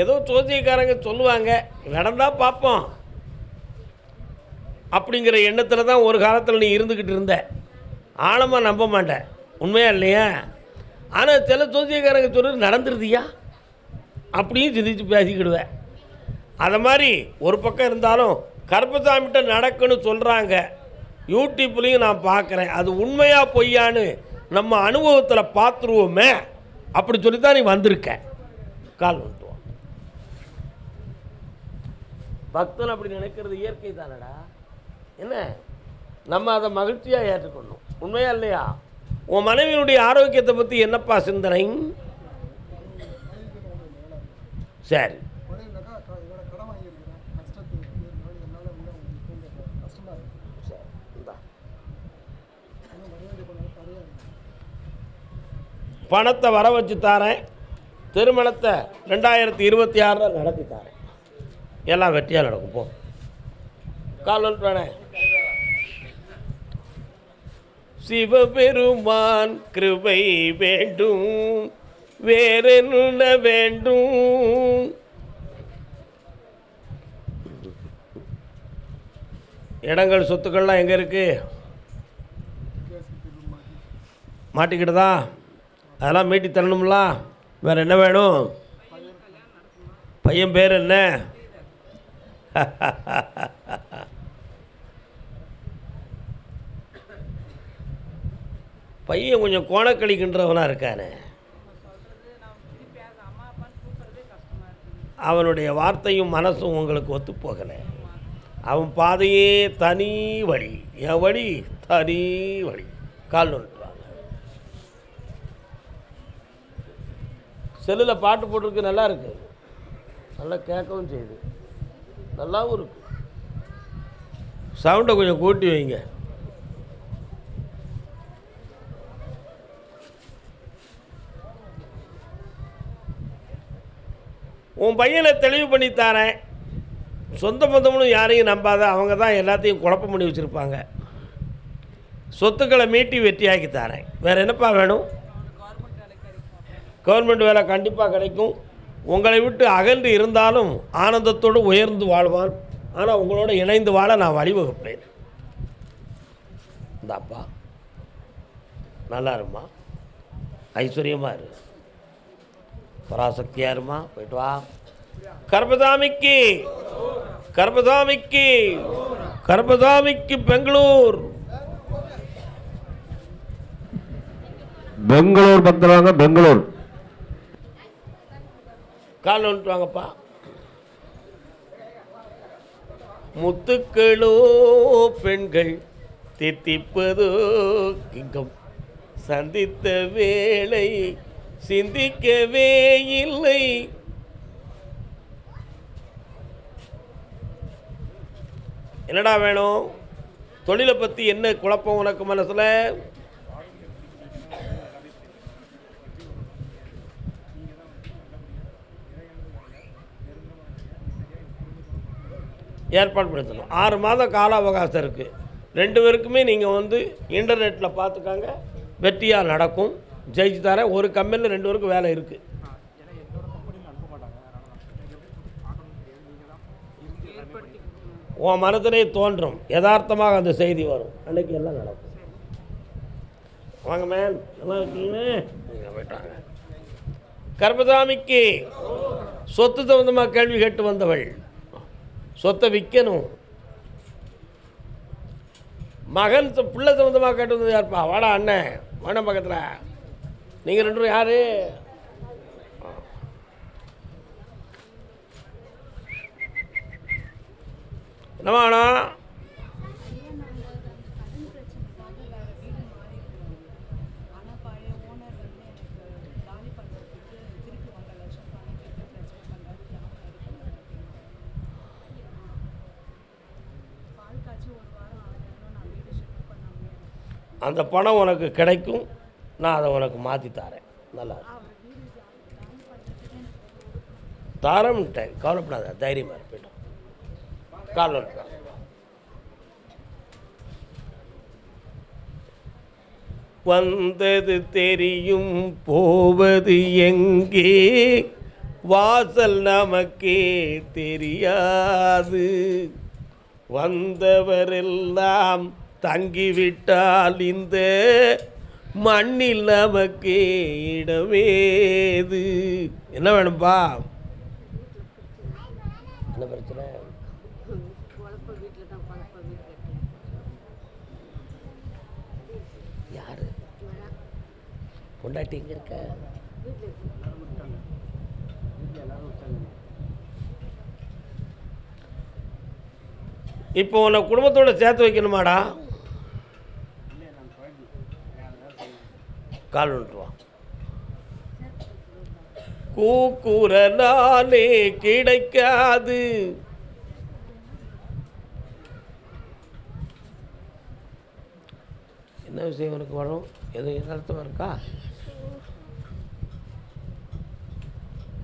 ஏதோ ஜோதியக்காரங்க சொல்லுவாங்க நடந்தால் பார்ப்போம். அப்படிங்கிற எண்ணத்தில் தான் ஒரு காலத்தில் நீ இருந்துக்கிட்டு இருந்த. ஆழமாக நம்ப மாட்டேன் உண்மையா இல்லையா? ஆனால் சில ஜோதியக்காரங்க சொல்கிறது நடந்துருதியா? அப்படியும் சிந்திச்சு பேசிக்கிடுவேன் அதை மாதிரி ஒரு பக்கம் இருந்தாலும் கருப்பசாமிகிட்ட நடக்குன்னு சொல்கிறாங்க யூடியூப்லேயும் நான் பார்க்குறேன் அது உண்மையாக பொய்யான்னு நம்ம அனுபவத்தில் பார்த்துருவோமே அப்படி சொல்லி தான் நீ வந்திருக்க. கால் பக்தன் அப்படி நினைக்கிறது இயற்கை தானடா? என்ன? நம்ம அதை மகிழ்ச்சியாக ஏற்றுக்கணும் உண்மையா இல்லையா? உன் மனைவியினுடைய ஆரோக்கியத்தை பற்றி என்னப்பா சிந்தனை? சரி. கஷ்டத்துக்கு பணத்தை வர வச்சு தாரேன். திருமணத்தை ரெண்டாயிரத்தி இருபத்தி ஆறில் நடத்தி தாரேன். எல்லாம் வெற்றியாக நடக்கும் போ. கால் வந்துட்டானே சிவபெருமான் கிருபை வேண்டும் வேறென்ன வேண்டும். இடங்கள் சொத்துக்கள்லாம் எங்கே இருக்குது மாட்டிக்கிட்டுதா? அதெல்லாம் மீட்டி தரணும்ல வேறு என்ன வேணும்? பையன் பேர் என்ன? பையன் கொஞ்சம் கோணக்களிக்கின்றவனாக இருக்கானே. அவனுடைய வார்த்தையும் மனசும் உங்களுக்கு ஒத்துப்போகலை அவன் பாதையே தனி வழி. என் வழி தனி வழி. கால் நோட்டுவாங்க செல்லில் பாட்டு போட்டிருக்கு நல்லா இருக்கு. நல்லா கேட்கவும் செய்யுது. நல்லாவும் இருக்கு. சவுண்டை கொஞ்சம் கூட்டி வைங்க. உன் பையனை தெளிவு பண்ணி தாரேன். சொந்த பந்தம்னு யாரையும் நம்பாத அவங்க தான் எல்லாத்தையும் குழப்பம் பண்ணி வச்சுருப்பாங்க. சொத்துக்களை மீட்டி வெற்றியாக்கி தாரேன். வேறு என்னப்பா வேணும்? கவர்மெண்ட் வேலை கண்டிப்பாக கிடைக்கும். உங்களை விட்டு அகன்று இருந்தாலும் ஆனந்தத்தோடு உயர்ந்து வாழ்வான் ஆனால் உங்களோட இணைந்து வாழ நான் வழிவகுப்பேன். இந்தாப்பா நல்லா இருமா? ஐஸ்வர்யமாக இரு. பராசக்தியாக இருமா? போயிட்டு வா. கர்பதாமிக்கு கர்பதாமிக்கு கர்பதாமிக்கு பெங்களூர். பெங்களூர் பத்திரவாங்க பெங்களூர். கால் வந்துட்டு வாங்கப்பா. முத்துக்களோ பெண்கள் தித்திப்பதோ கிங்கம். சந்தித்த வேளை சிந்திக்கவே இல்லை. என்னடா வேணும்? தொழிலை பற்றி என்ன குழப்பம் உனக்கு மனசில்? ஏற்பாடு படுத்தணும் ஆறு மாதம் கால அவகாசம் இருக்குது ரெண்டு பேருக்குமே நீங்கள் வந்து இன்டர்நெட்டில் பார்த்துக்காங்க வெற்றியாக நடக்கும். ஜெயிச்சு தரேன் ஒரு கம்பெனியில் ரெண்டு பேருக்கும் வேலை இருக்குது உன் மனத்திலே தோன்றும். யதார்த்தமாக அந்த செய்தி வரும். அன்னைக்கு எல்லாம் நடக்கும். வாங்க மேன் நல்லா இருக்கீங்களே? போயிட்டாங்க. கர்மதாமிக்கு சொத்து சம்பந்தமாக கேள்வி கேட்டு வந்தவள். சொத்தை விற்கணும் மகன் ச- பிள்ளை சம்மந்தமாக கேட்டு வந்தது யார்ப்பா? வாடா அண்ணன் வாடா பக்கத்தில். நீங்கள் ரெண்டு பேரும் யாரு? என்னம்மா வேணும் ஐயா நாங்கள் கடன் பிரச்சனைக்காக வேற வீடு மாறி இருக்கோம் ஆனால் பழைய ஓனர் வந்து எனக்கு காலி பண்ணுறதுக்கு திருப்பி ஒன்றரை லட்சம் பணம் கேட்டு பிரச்சனை பண்ணுறதுக்கு பால் காய்ச்சி ஒரு வாரம் ஆகணும் நான் வீடு ஷிஃப்ட் பண்ணாமல் அந்த பணம் உனக்கு கிடைக்கும் நான் அதை உனக்கு மாற்றி தரேன். நல்லா இருக்கு. தாரம்ட்டேன். கவலைப்படாத தைரியமாக இரு, போயிட்டோம் கால் வந்தது தெரியும் போவது எங்கே? வாசல் நமக்கே தெரியாது. வந்தவரெல்லாம் தங்கிவிட்டால் இந்த மண்ணில் நமக்கே இடமேது. என்ன வேணும்பா? என்ன பிரச்சனை? யாரு? பொண்டாட்டி எங்க இருக்க? இப்போ உன்னை குடும்பத்தோட சேர்த்து வைக்கணுமாடா இல்லை நான் குழந்தை கால் விட்டுருவான் கூக்குற நாளே கிடைக்காது. என்ன விஷயம் உனக்கு வரும்? எதுவும் எதார்த்தமாக இருக்கா?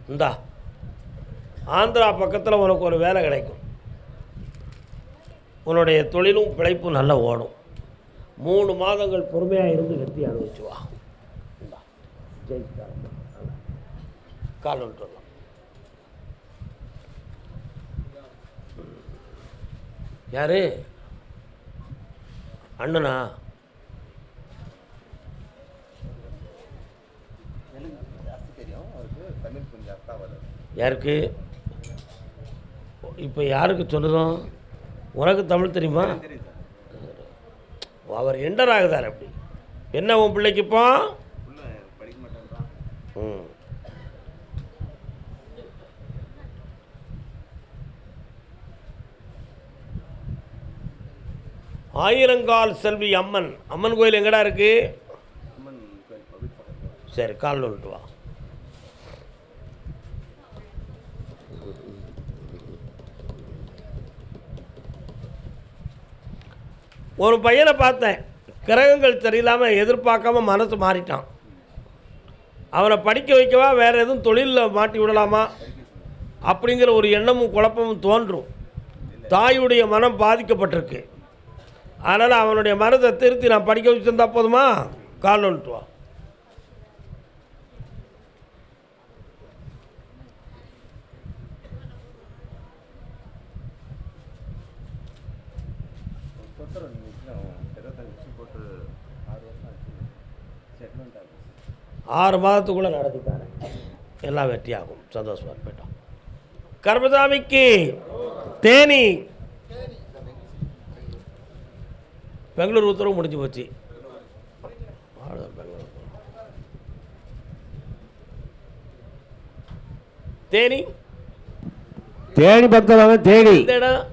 இந்தா ஆந்திரா பக்கத்தில் உனக்கு ஒரு வேலை கிடைக்கும். உன்னுடைய தொழிலும் பிழைப்பும் நல்லா ஓடும். மூணு மாதங்கள் பொறுமையாக இருந்து வெற்றி அனுபவிச்சு வா ஜெயிச்சுட்டாங்க கால் விட்டு வரலாம் யாரு? அண்ணனா? தெலுங்கு ஜாஸ்தி தெரியும். அவருக்கு தமிழ் கொஞ்சம் அர்த்தம் வரும் யாருக்கு? இப்போ யாருக்கு சொல்லுதோம் உனக்கு தமிழ் தெரியுமா? அவர் என்டர் ஆகுதார் அப்படி. என்ன உன் பிள்ளைக்கு இப்போ உள்ள படிக்க மாட்டேன்றான் ம் ஆயிரங்கால் செல்வி அம்மன். அம்மன் கோயில் எங்கடா இருக்கு? சரி கால் விட்டு வா. ஒரு பையனை பார்த்தேன். கிரகங்கள் சரியில்லாமல் எதிர்பார்க்காம மனசு மாறிட்டான். அவனை படிக்க வைக்கவா வேறு எதுவும் தொழிலில் மாட்டி விடலாமா? அப்படிங்கிற ஒரு எண்ணமும் குழப்பமும் தோன்றும். தாயுடைய மனம் பாதிக்கப்பட்டிருக்கு. அதனால் அவனுடைய மனதை திருத்தி நான் படிக்க வச்சுருந்தா போதுமா? கால் வந்துட்டு ஆறு மாதத்துக்குள்ளே நடத்திட்டாரு. எல்லாம் வெற்றியாகும். சந்தோஷமாக போயிட்டோம். கர்மசாமிக்கு தேனி. பெங்களூர் உத்தரவு முடிஞ்சு போச்சு. பெங்களூர். தேனி. தேனி வாங்க தேனி. இடம்.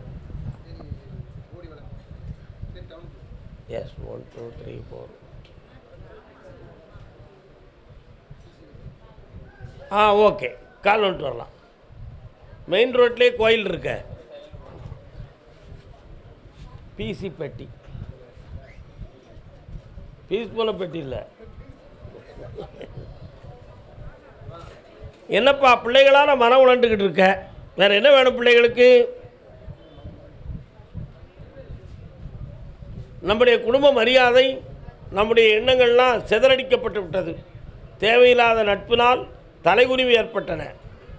S one two three four ஆ ஓகே. கால் வந்துட்டு வரலாம். மெயின் ரோட்லேயே கோயில் இருக்க. பிசி பெட்டி பீஸ் போன பெட்டி இல்லை. என்னப்பா பிள்ளைகளால் மனம் உணர்ந்துக்கிட்டு இருக்க? வேறு என்ன வேணும் பிள்ளைகளுக்கு? நம்முடைய குடும்ப மரியாதை நம்முடைய எண்ணங்கள்லாம் சிதறடிக்கப்பட்டு விட்டது. தேவையில்லாத நட்பினால் தலைகுனிவு ஏற்பட்டன.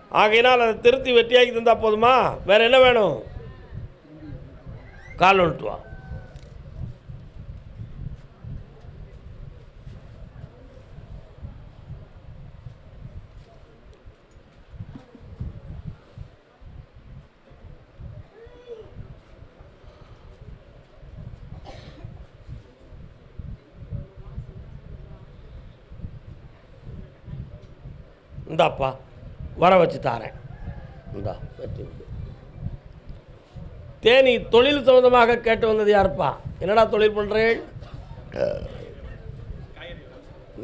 ஆகையினால் அதை திருத்தி வெட்டியாக்கி தந்தால் போதுமா? வேறு என்ன வேணும்? கால் வந்துட்டு வா இந்தாப்பா வர வச்சு தாரேன். இந்தா வெற்றி தேனி தொழில் சம்மந்தமாக கேட்டு வந்தது யாருப்பா? என்னடா தொழில் பண்ணுறேன்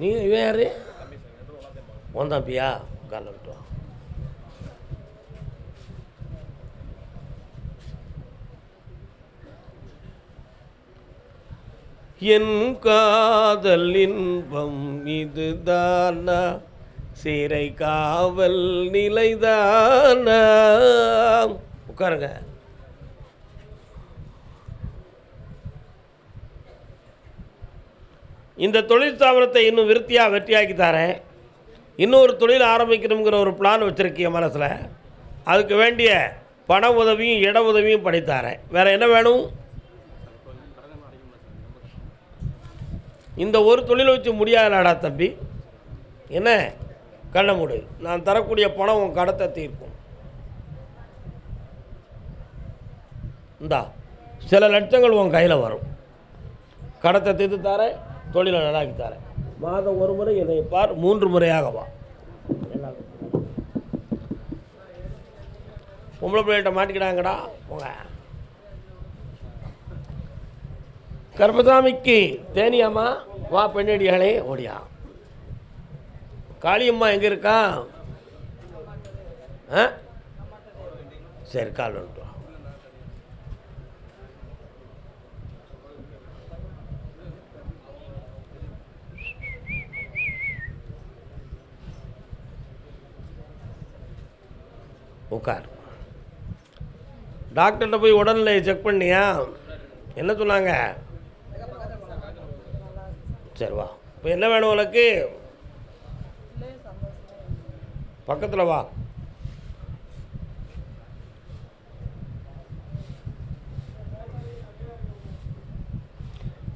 நீ இவன் யாரு? உன் கால விட்டு என் காதல் இன்பம் இதுதானா? சிறை காவல் நிலைதானா? உட்காருங்க. இந்த தொழில் ஸ்தாபனத்தை இன்னும் விருத்தியாக வெற்றியாக்கி தரேன். இன்னொரு தொழில் ஆரம்பிக்கணுங்கிற ஒரு பிளான் வச்சுருக்கீங்க மனசில். அதுக்கு வேண்டிய பண உதவியும் இட உதவியும் பண்ணித்தாரேன் வேறு என்ன வேணும்? இந்த ஒரு தொழில் வச்சு முடியாதடா தம்பி. என்ன? கண்ண மூடு. நான் தரக்கூடிய பணம் உன் கடத்தை தீர்க்கும். இந்தா சில லட்சங்கள் உன் கையில் வரும். கடத்தை தீர்த்து தரேன் தொழிலை நல்லாக்கி தரேன். மாதம் ஒரு முறை என்னை பார் மூன்று முறையாக வா. பொம்பளை பிள்ளைகிட்ட மாட்டிக்கிடாங்கடா போங்க. கர்மசாமிக்கு தேனியம்மா வா பெண்ணடியாளே ஓடியா. காளியம்மா எங்கே இருக்கா? ஆ? சரி கால் வந்துட்டோம். உட்கார் டாக்டர்கிட்ட போய் உடல்நிலையை செக் பண்ணியா? என்ன சொன்னாங்க? சரி வா. இப்போ என்ன வேணும் உனக்கு? பக்கத்தில் வா.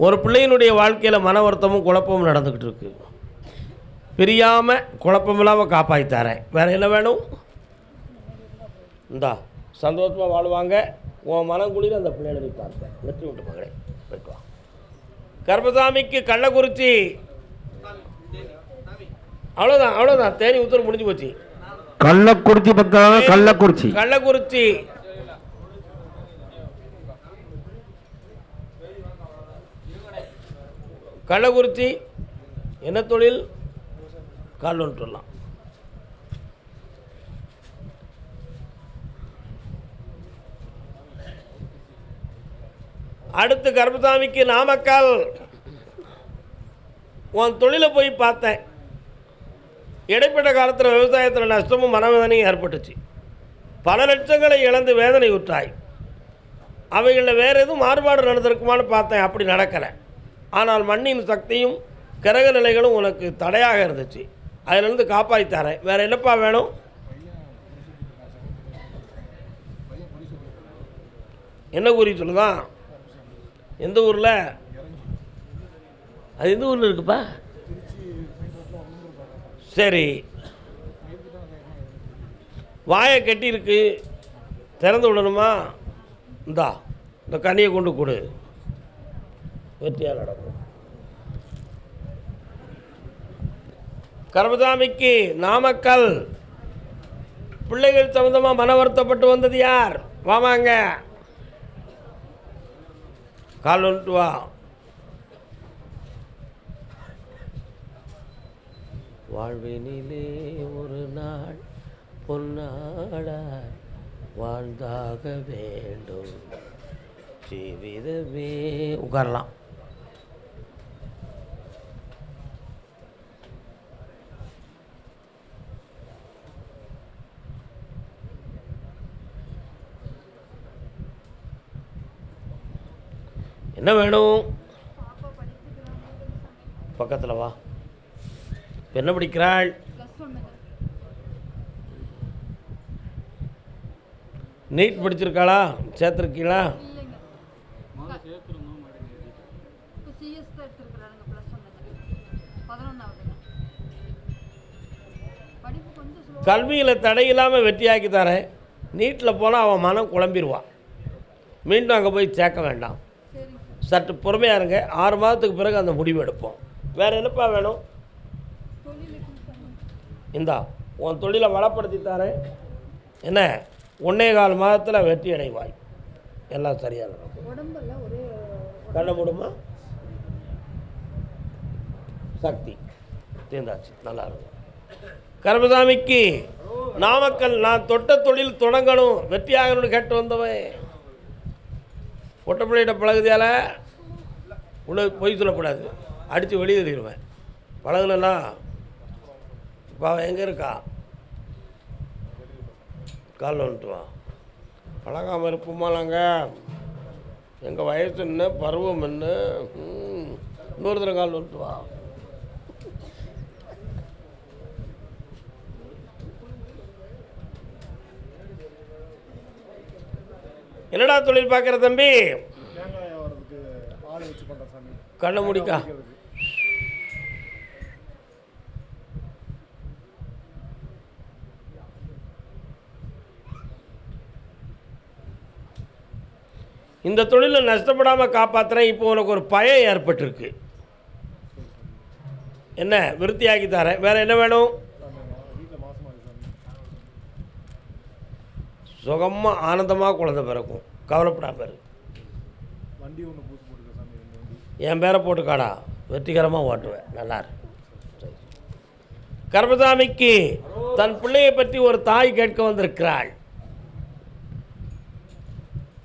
ஒரு பிள்ளையினுடைய வாழ்க்கையில் மன வருத்தமும் குழப்பமும் நடந்துக்கிட்டு இருக்கு. பிரியாமல் குழப்பம் இல்லாமல் காப்பாற்றி தரேன். வேறு என்ன வேணும்? இந்தா சந்தோஷமாக வாழ்வாங்க. உன் மனம் குளிர அந்த பிள்ளைகளை பார்த்தேன் வெற்றி விட்டு மகளே. போயிட்டு வா. கர்மசாமிக்கு கள்ளக்குறிச்சி. அவ்வளோதான் அவ்வளோதான் தேனி உத்தரவு முடிஞ்சு போச்சு. கள்ளக்குறிச்சி பக்கமாக கள்ளக்குறிச்சி. கள்ளக்குறிச்சி. கள்ளக்குறிச்சி என்ன தொழில்? கால் வந்துடலாம் அடுத்து கர்மசாமிக்கு நாமக்கல். உன் தொழிலை போய் பார்த்தேன். இடைப்பட்ட காலத்தில் விவசாயத்தில் நஷ்டமும் மனவேதனையும் ஏற்பட்டுச்சு. பல லட்சங்களை இழந்து வேதனை உற்றாய் அவைகளில் வேறு எதுவும் மாறுபாடு நடந்திருக்குமான்னு பார்த்தேன் அப்படி நடக்கலை. ஆனால் மண்ணின் சக்தியும் கிரக நிலைகளும் உனக்கு தடையாக இருந்துச்சு. அதிலிருந்து காப்பாற்றி தரேன். வேறு என்னப்பா வேணும்? என்ன குறி சொல்லுதான்? எந்த ஊரில்? அது எந்த ஊரில் இருக்குப்பா? சரி. வாயை கட்டியிருக்கு. திறந்து விடணுமா? இந்தா இந்த கனியை கொண்டு கொடு. வெற்றியாக நடக்கும் கர்மசாமிக்கு நாமக்கல். பிள்ளைகள் சம்மந்தமாக மன வருத்தப்பட்டு வந்தது யார்? வாமாங்க. கால் வந்துட்டு வா. வாழ்வினிலே ஒரு நாள் பொன்னாடாய் வாழ்ந்தாக வேண்டும். ஜீவிதமே உட்காரலாம் என்ன வேணும்? பக்கத்தில் வா. என்ன படிக்கிறாள்? நீட் படிச்சிருக்காளா? சேர்த்துருக்கீங்களா? கல்வியில் தடை இல்லாமல் தடையில்லாமல் வெற்றியாக்கி தரேன். நீட்டில் போனால் அவன் மனம் குழம்பிடுவான் மீண்டும் அங்கே போய் சேர்க்க வேண்டாம். சற்று பொறுமையாக இருங்க. ஆறு மாதத்துக்கு பிறகு அந்த முடிவு எடுப்போம். வேறு என்னப்பா வேணும்? இந்தா உன் தொழிலை வளப்படுத்தி தரேன். என்ன? ஒன்னே கால் மாதத்தில் வெற்றி அடைவாய். எல்லாம் சரியாக நடக்கும் கண்ண மூடுமா? சக்தி. தீர்ந்தாச்சு. நல்லா இருக்கும். கர்மசாமிக்கு நாமக்கல் நான் தொட்ட தொழில் தொடங்கணும். வெற்றியாகணும்னு கேட்டு வந்தவன். பொட்டப்பிள்ளையிட்ட பழகுதியால்? உள்ள பொய் சொல்லக்கூடாது. அடித்து வெளியே தள்ளிடுவேன். பழகுனா இப்போ எங்கே இருக்கா? கால் வந்துட்டு வா. பழகாமல் இருப்போமா எங்கள் வயசு என்ன பருவம் என்ன? இன்னொரு தடவை கால் வந்துட்டு வா. என்னடா தொழில் பார்க்குற தம்பி? கண்ணை முடிக்கா. இந்த தொழிலில் நஷ்டப்படாமல் காப்பாற்றுறேன் இப்போ உனக்கு ஒரு பயம் ஏற்பட்டிருக்கு. என்ன? விருத்தியாக்கி தரேன். வேறு என்ன வேணும்? சுகமாக ஆனந்தமாக குழந்தை பிறக்கும். கவலைப்படாமல் இரு. வண்டி ஒன்று போட்டுருக்கேன் என் பேரை போட்டுக்காடா. வெற்றிகரமாக ஓட்டுவேன். நல்லா இருக்கு கர்மசாமிக்கு தன் பிள்ளையை பற்றி ஒரு தாய் கேட்க வந்திருக்கிறாள்.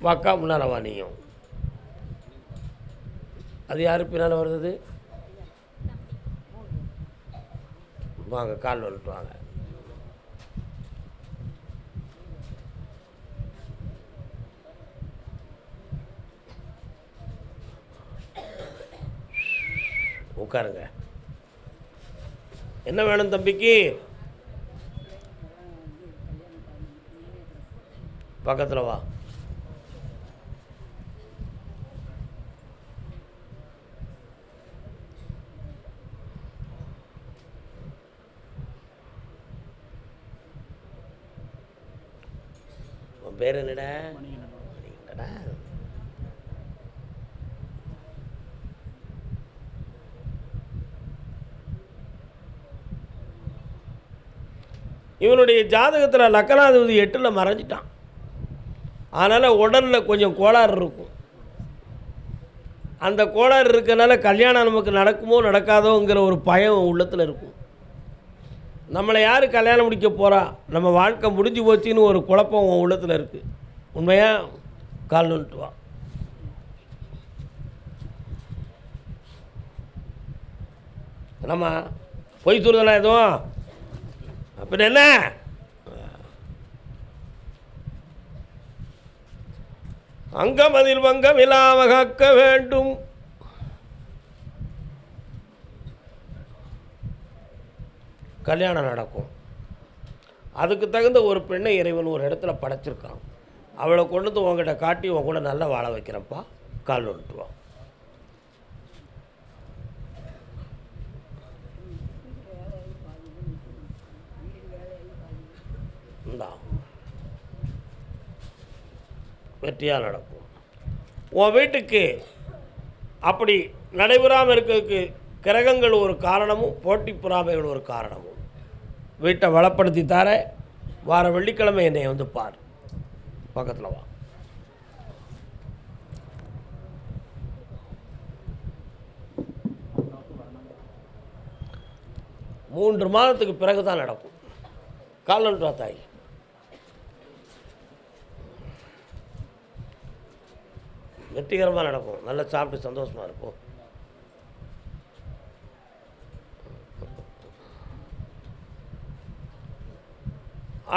வாக்கா முன்னால் வா அது யார் பின்னால் வருது? வாங்க கால் வந்துட்டு வாங்க. உட்காருங்க. என்ன வேணும் தம்பிக்கு? பக்கத்தில் வா உன் பேர் என்னடா மணிகண்டனா இவனுடைய ஜாதகத்தில் லக்கணாதிபதி எட்டில் மறைஞ்சிட்டான். அதனால் உடலில் கொஞ்சம் கோளாறு இருக்கும். அந்த கோளாறு இருக்கனால கல்யாணம் நமக்கு நடக்குமோ நடக்காதோங்கிற ஒரு பயம் உள்ளத்தில் இருக்கும். நம்மளை யார் கல்யாணம் முடிக்க போகிறா நம்ம வாழ்க்கை முடிஞ்சு போச்சுன்னு ஒரு குழப்பம் உன் உள்ளத்தில் இருக்குது உண்மையாக கால் நுட்டு வா. நம்ம பொய் சொல்லுதலாம் எதுவும்? அப்புறம் என்ன? அங்கமதில் வங்கம் இல்லாம வேண்டும். கல்யாணம் நடக்கும். அதுக்கு தகுந்த ஒரு பெண்ணை இறைவன் ஒரு இடத்துல படைச்சிருக்கான். அவளை கொண்டு வந்து உங்ககிட்ட காட்டி உன் கூட நல்லா வாழ வைக்கிறப்பா கால் வந்துட்டு வா இந்தா வெற்றியாக நடக்கும் உன் வீட்டுக்கு அப்படி நடைபெறாமல் இருக்கிறதுக்கு கிரகங்கள் ஒரு காரணமும் போட்டி புறாமைகள் ஒரு காரணமும். வீட்டை வளப்படுத்தி தர வார வெள்ளிக்கிழமை என்னை வந்து பார். பக்கத்தில் வா. மூன்று மாதத்துக்கு பிறகு தான் நடக்கும். காலன்றா தாய். வெற்றிகரமாக நடக்கும். நல்லா சாப்பிட்டு சந்தோஷமாக இருப்போம்.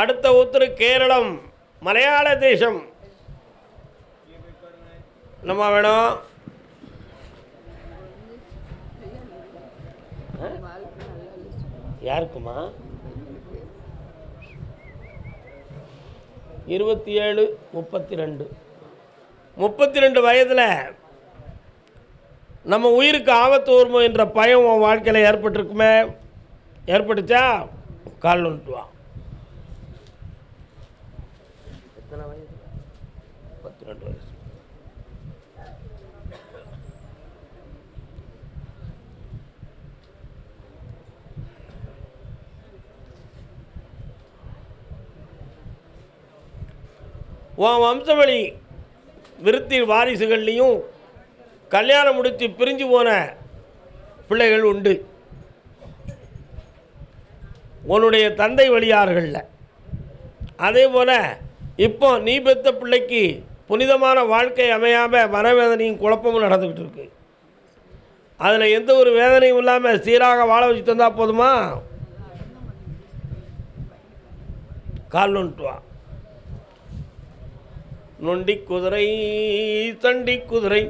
அடுத்த ஊத்துரு கேரளம் மலையாள தேசம். என்னம்மா வேணும்? யாருக்குமா இருபத்தி ஏழு முப்பத்தி ரெண்டு. முப்பத்தி ரெண்டு வயதில் நம்ம உயிருக்கு ஆபத்து வருமோ என்ற பயம் உன் வாழ்க்கையில் ஏற்பட்டிருக்குமே? ஏற்பட்டுச்சா? கால் வந்துட்டு வா. எத்தனை வயது? ரெண்டு வயசு. உன் வம்சவழி விருத்தி வாரிசுகள்லேயும் கல்யாணம் முடித்து பிரிஞ்சு போன பிள்ளைகள் உண்டு. உன்னுடைய தந்தை வழியார்களில். அதே போல் இப்போ நீ பெத்த பிள்ளைக்கு புனிதமான வாழ்க்கை அமையாமல் மனவேதனையும் குழப்பமும் நடந்துக்கிட்டு இருக்கு. அதில் எந்த ஒரு வேதனையும் இல்லாமல் சீராக வாழ வச்சு தந்தால் போதுமா? கால் நோன்ட்டுவான் வா. நொண்டி குதிரை தண்டி குதிரை.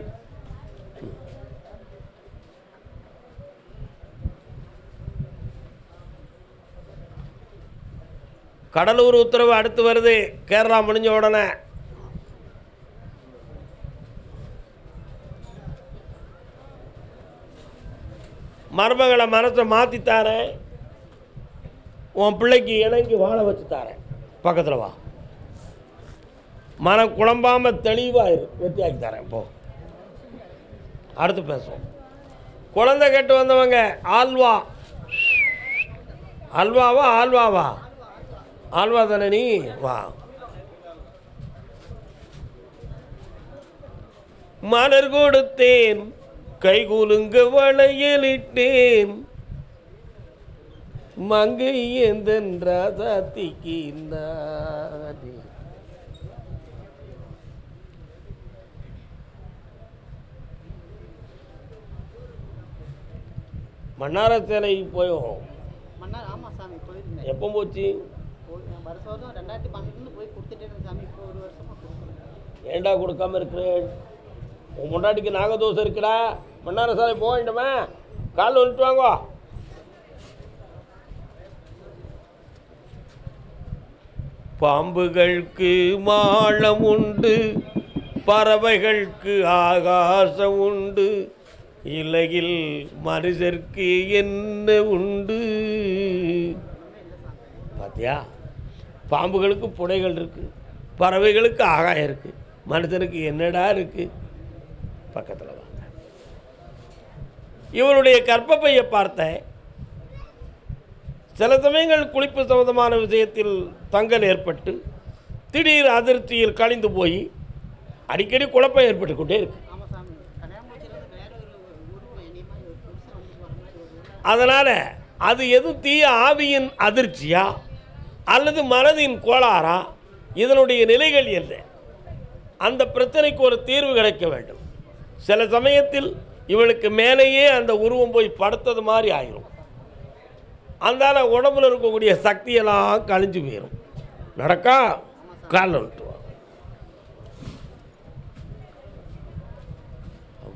கடலூர் உத்தரவு அடுத்து வருது. கேரளா முடிஞ்ச உடனே. மருமகளை மனத்தை மாற்றி உன் பிள்ளைக்கு இணங்கி வாழ வச்சு தாரேன் பக்கத்தில் வா. மனம் குழம்பாமல் தெளிவாக இரு. வெற்றியாக்கி தரேன் போ. அடுத்து பேசுவோம். குழந்தை கேட்டு வந்தவங்க ஆல்வா. அல்வாவா ஆல்வாவா? ஆல்வா தானே நீ? வா. மலர் கொடுத்தேன் கைகுலுங்க வளையலிட்டேன். மங்கை எந்தன் ராசாத்திக்கு நானே. மன்னார சிலை போயோம் மன்னார் ஆமாம் சாமி போயிருந்தேன் எப்போ போச்சு போய் வருஷம் வருஷம் ரெண்டாயிரத்தி பன்னெண்டுல போய் கொடுத்துட்டே இருந்தேன் சாமி இப்போ ஒரு வருஷமாக கொடுக்கல. ஏண்டா கொடுக்காம இருக்கிறேன்? உன் முன்னாடிக்கு நாகதோஷம் இருக்குடா. மன்னார சாலை போக வேண்டுமா காலில் வந்துட்டு வாங்கோ. பாம்புகளுக்கு மாளம் உண்டு பறவைகளுக்கு ஆகாசம் உண்டு. இலையில் மனுஷருக்கு என்ன உண்டு? பார்த்தியா பாம்புகளுக்கு புடைகள் இருக்குது பறவைகளுக்கு ஆகாயம் இருக்குது மனுஷனுக்கு என்னடா இருக்குது பக்கத்தில் வாங்க. இவருடைய கர்ப்பப்பையை பார்த்தேன் சில சமயங்கள் குளிப்பு சம்பந்தமான விஷயத்தில் தங்கல் ஏற்பட்டு திடீர் அதிர்ச்சியில் கழிந்து போய் அடிக்கடி குழப்பம் ஏற்பட்டு கொண்டே இருக்குது ஆமாம் சாமி கல்யாணம் முடிச்சிருந்து வேற ஒரு ஊருக்கு இனிமே ஒரு புதுசாக வந்து போகிற மாதிரி ஒரு ஊர்ல அதனால் அது எது தீய ஆவியின் அதிர்ச்சியா அல்லது மனதின் கோளாறா? இதனுடைய நிலைகள் என்ன? அந்த பிரச்சனைக்கு ஒரு தீர்வு கிடைக்க வேண்டும். சில சமயத்தில் இவளுக்கு மேலேயே அந்த உருவம் போய் படுத்தது மாதிரி ஆயிரும். அந்தால உடம்புல இருக்கக்கூடிய சக்தியெல்லாம் கழிஞ்சு போயிடும் நடக்கா? காலில் விட்டுருவாங்க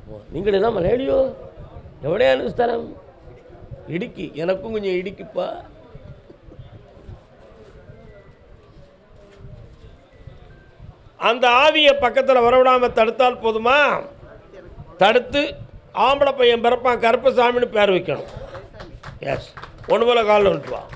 நீங்கள் நீங்களே தான் மலையாளியோ? எவ்வளோ அனுஸ்தரம் இடிக்கு. எனக்கும் கொஞ்சம் இடிக்குப்பா. அந்த ஆவியை பக்கத்தில் வரவிடாமல் தடுத்தால் போதுமா? தடுத்து ஆம்பளை பையன் பிறப்பான் கருப்பசாமின்னு பேர் வைக்கணும். எஸ் ஒன்று போல காலில் விட்டுவான்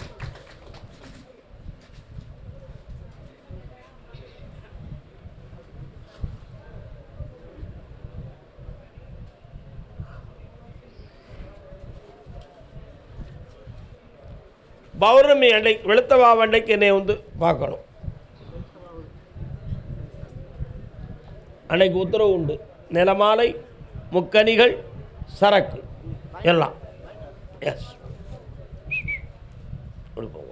பௌர்ணமி அன்னைக்கு வெளுத்தவா அன்னைக்கு என்னை வந்து பார்க்கணும். அன்னைக்கு உத்தரவு உண்டு. நிலமாலை முக்கணிகள் சரக்கு. எல்லாம். எஸ் கொடுப்போம்.